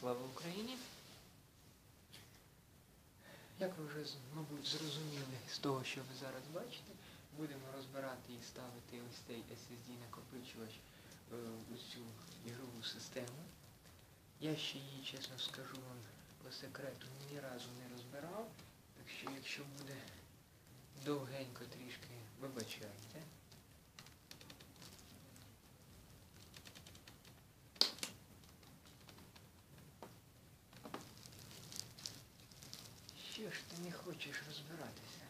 Слава Україні! Як ви вже, мабуть, зрозуміли з того, що ви зараз бачите, будемо розбирати і ставити ось цей SSD накопичувач е, у цю ігрову систему. Я ще її, чесно скажу вам по секрету, ні разу не розбирав, так що якщо буде довгенько трішки, вибачайте. Ж ти не хочеш розбиратися?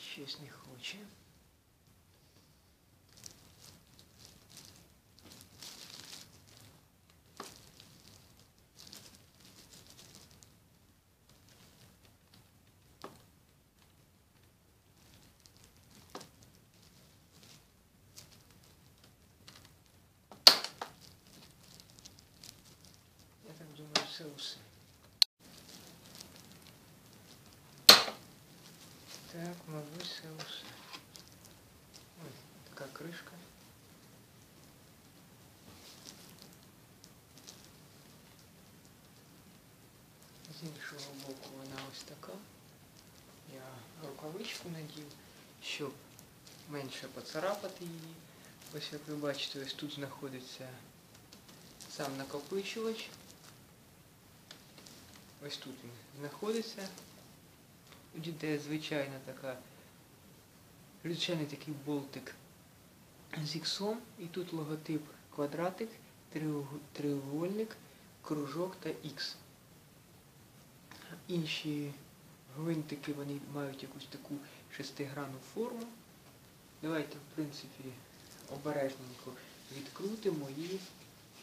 Щось не хоче. Усе. Так, мабуть, це усе. Ой, така кришка. З іншого боку вона ось така. Я рукавичку надів, щоб менше поцарапати її. Ось як ви бачите, ось тут знаходиться сам накопичувач. Ось тут він знаходиться. Тут іде звичайна така, звичайний такий болтик з іксом. І тут логотип квадратик, треугольник, кружок та ікс. Інші гвинтики вони мають якусь таку шестигранну форму. Давайте, в принципі, обережненько відкрутимо і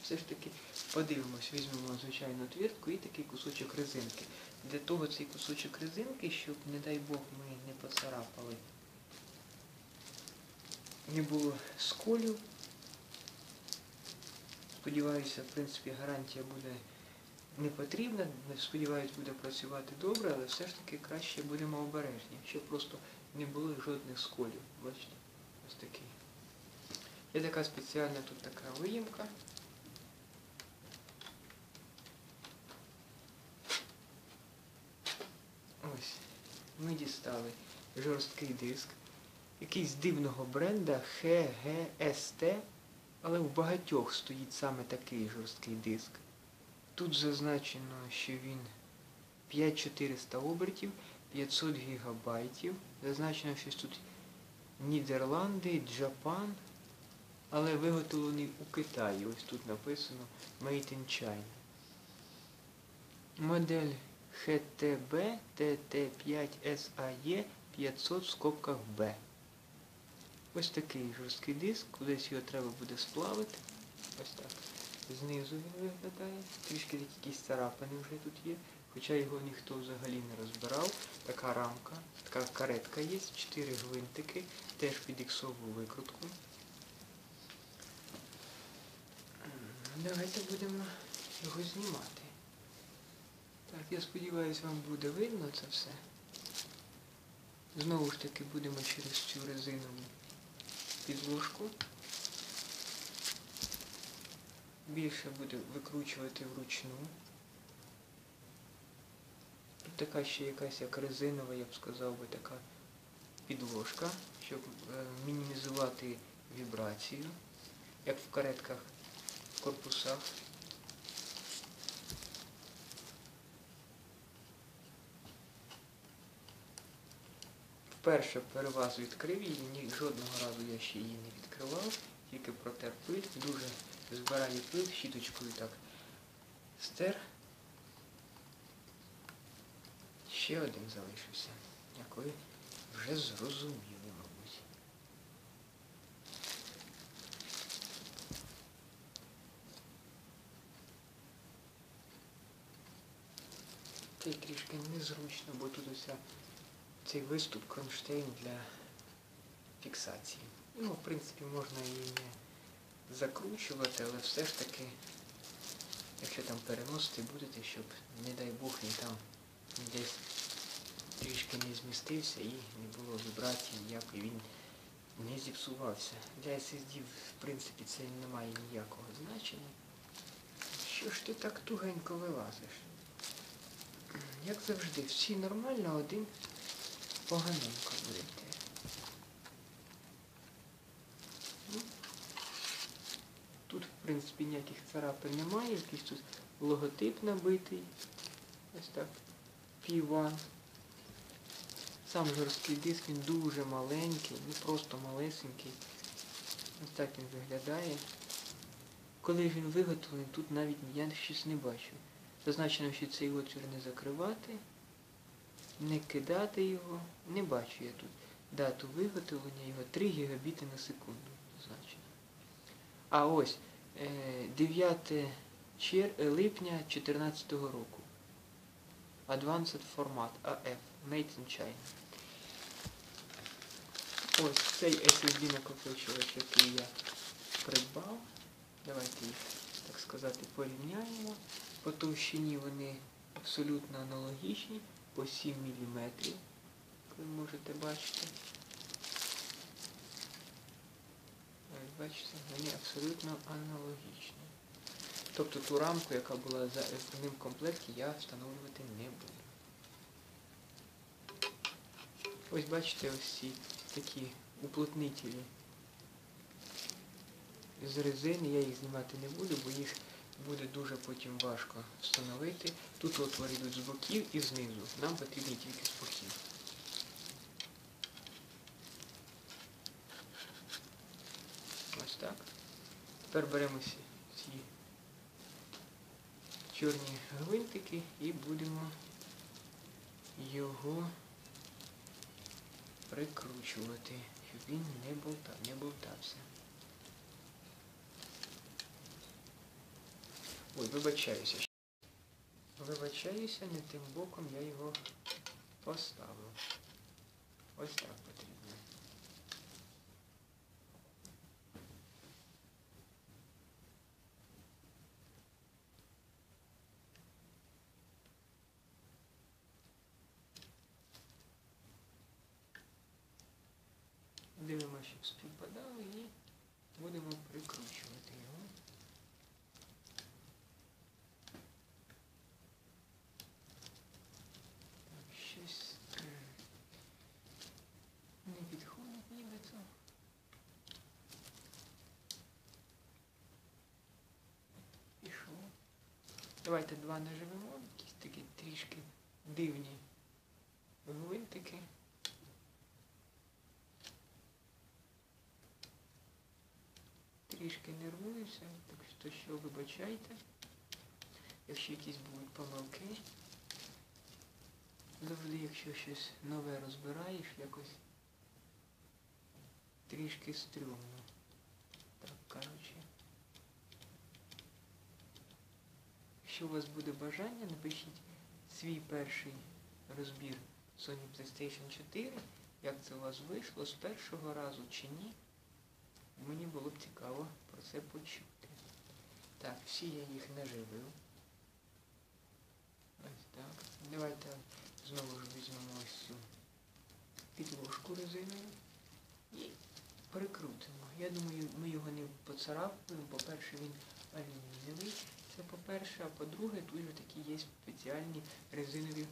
все ж таки подивимось, візьмемо звичайну отвертку і такий кусочок резинки. Для того цей кусочок резинки, щоб, не дай Бог, ми не поцарапали, не було сколів. Сподіваюся, в принципі, гарантія буде не потрібна. Сподіваюсь, буде працювати добре, але все ж таки краще будемо обережні, щоб просто не було жодних сколів. Бачите? Ось такий. Є така спеціальна тут така виїмка. Ми дістали жорсткий диск, якийсь дивного бренда HGST, але в багатьох стоїть саме такий жорсткий диск. Тут зазначено, що він 5400 обертів, 500 гігабайтів. Зазначено, що тут Нідерланди, Джапан, але виготовлений у Китаї. Ось тут написано Made in China. Модель HTB TT5SAE 500 в скобках B. Ось такий жорсткий диск, кудись його треба буде сплавити. Ось так. Знизу він виглядає. Трішки якісь царапини вже тут є. Хоча його ніхто взагалі не розбирав. Така рамка, така каретка є, чотири гвинтики, теж під іксову викрутку. Давайте будемо його знімати. Так, я сподіваюся, вам буде видно це все. Знову ж таки будемо через цю резинову підложку. Більше буде викручувати вручну. Тут така ще якась як резинова, я б сказав би, така підложка, щоб е, мінімізувати вібрацію, як в каретках, в корпусах. Вперше переваз відкрив її, ні, жодного разу я ще її не відкривав, тільки протер пиль, дуже збираю пил, щіточкою так стер. Ще один залишився, як ви вже зрозуміли, мабуть. Це трішки незручно, бо тут уся цей виступ кронштейн для фіксації. Ну, в принципі, можна її не закручувати, але все ж таки, якщо там переносити будете, щоб, не дай Бог, він там десь трішки не змістився і не було вібрації ніякої, він не зіпсувався. Для SSD, в принципі, це не має ніякого значення. Що ж ти так тугенько вилазиш? Як завжди, всі нормально, один поганенько буде. Ну, Тут, в принципі, ніяких царапин немає, якийсь тут логотип набитий. Ось так. P1. Сам жорсткий диск, він дуже маленький, не просто малесенький. Ось так він виглядає. Коли він виготовлений, тут навіть я щось не бачу. Зазначено, що цей отвір не закривати, не кидати його. Не бачу я тут дату виготовлення його 3 гігабіти на секунду. Зазначено. А ось е, 9 чер... е, липня 2014 року. Advanced Format AF. Made in China. Ось цей SSD накопичувач, який я придбав. Давайте їх, так сказати, порівняємо. По товщині вони абсолютно аналогічні, по 7 мм, як ви можете бачити. Бачите, вони абсолютно аналогічні. Тобто ту рамку, яка була за в ним комплекті, я встановлювати не буду. Ось бачите ось ці такі уплотнителі з резини, я їх знімати не буду, бо їх буде дуже потім важко встановити. Тут отвори йдуть з боків і знизу. Нам потрібні тільки з боків. Ось так. Тепер беремо ці, чорні гвинтики і будемо його прикручувати, щоб він не болтав, не болтався. Ой, вибачаюся. Вибачаюся, не тим боком я його поставив. Ось так потрібно. Дивимося, щоб співпадало і будемо прикручувати його. Так, щось м, не підходить нібито. Пішло. Давайте два наживемо, якісь такі трішки дивні гвинтики. Трішки нервуюся, так що, що вибачайте, якщо якісь будуть помилки. Завжди, якщо щось нове розбираєш, якось трішки стрьомно. Так, коротше. Якщо у вас буде бажання, напишіть свій перший розбір Sony PlayStation 4, як це у вас вийшло з першого разу чи ні. Мені було б цікаво про це почути. Так, всі я їх наживив. Ось так. Давайте знову ж візьмемо ось цю підложку резинову і прикрутимо. Я думаю, ми його не поцарапуємо. По-перше, він алюмінієвий. Це по-перше, а по-друге, тут вже такі є спеціальні резинові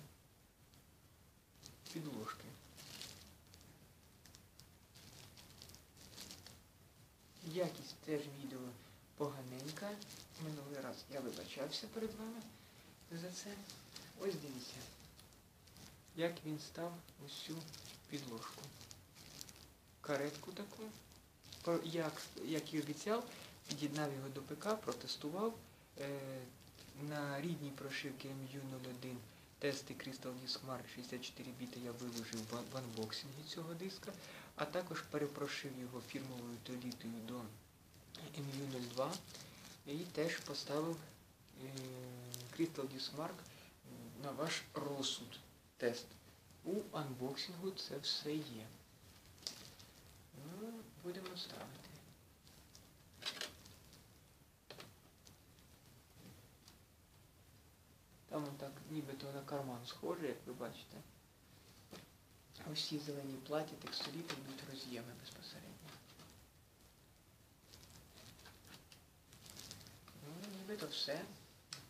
підложки. Якість теж відео поганенька. Минулий раз я вибачався перед вами за це. Ось дивіться, як він став цю підложку. Каретку таку. Як, як і обіцяв, під'єднав його до ПК, протестував. Е, на рідній прошивці MU01 тести Crystal Disk Mark 64 біти я виложив в, анбоксингі цього диска, а також перепрошив його фірмовою толітою до MU02 і теж поставив е, Crystal Disk Mark на ваш розсуд тест. У анбоксингу це все є. Ну, будемо ставити. Там так нібито на карман схоже, як ви бачите. Ось ці зелені плаття, текстилі тут йдуть роз'єми безпосередньо. Ну, нібито все.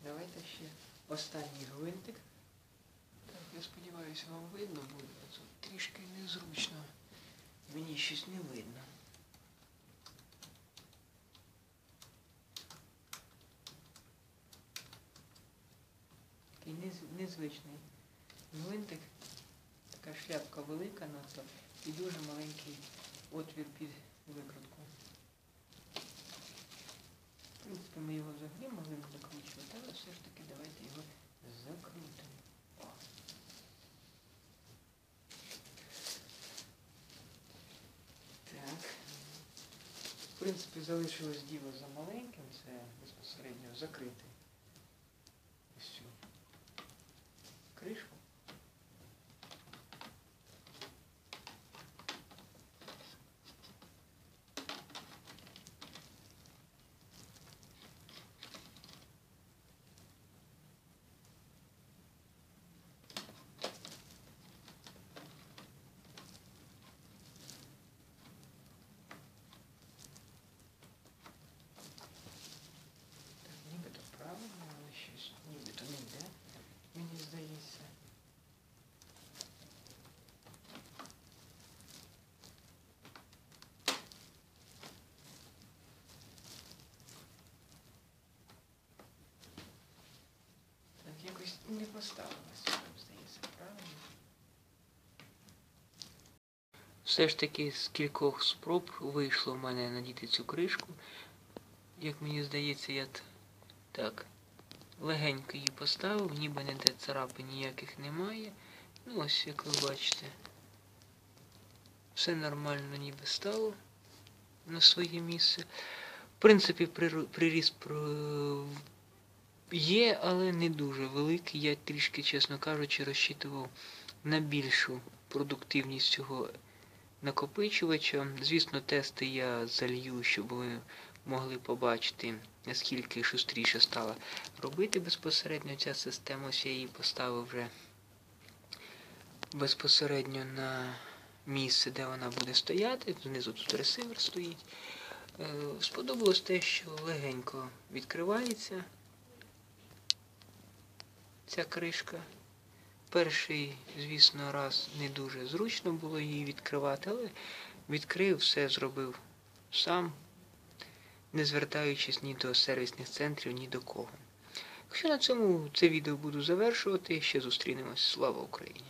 Давайте ще останній гвинтик. Так, я сподіваюся, вам видно буде. Тут трішки незручно. Мені щось не видно. Такий нез- незвичний гвинтик. Така шляпка велика надто і дуже маленький отвір під викрутку. В принципі, ми його взагалі могли б закручувати, але все ж таки давайте його закрутимо. В принципі, залишилось діло за маленьким, це безпосередньо закрити ось цю кришку. Так, нібито правильно, але щось нібито не йде, мені здається. Так, якось не поставилось, здається, правильно. Все ж таки з кількох спроб вийшло в мене надіти цю кришку. Як мені здається, я так легенько її поставив, ніби ніде царапин ніяких немає. Ну ось як ви бачите. Все нормально ніби стало на своє місце. В принципі, приріст є, але не дуже великий. Я трішки, чесно кажучи, розчитував на більшу продуктивність цього накопичувача. Звісно, тести я залью, щоб ви могли побачити, наскільки шустріше стала робити безпосередньо ця система. Ось я її поставив вже безпосередньо на місце, де вона буде стояти. Знизу тут ресивер стоїть. Е, Сподобалось те, що легенько відкривається ця кришка. Перший, звісно, раз не дуже зручно було її відкривати, але відкрив, все зробив сам, не звертаючись ні до сервісних центрів, ні до кого. Якщо на цьому це відео буду завершувати, ще зустрінемось. Слава Україні!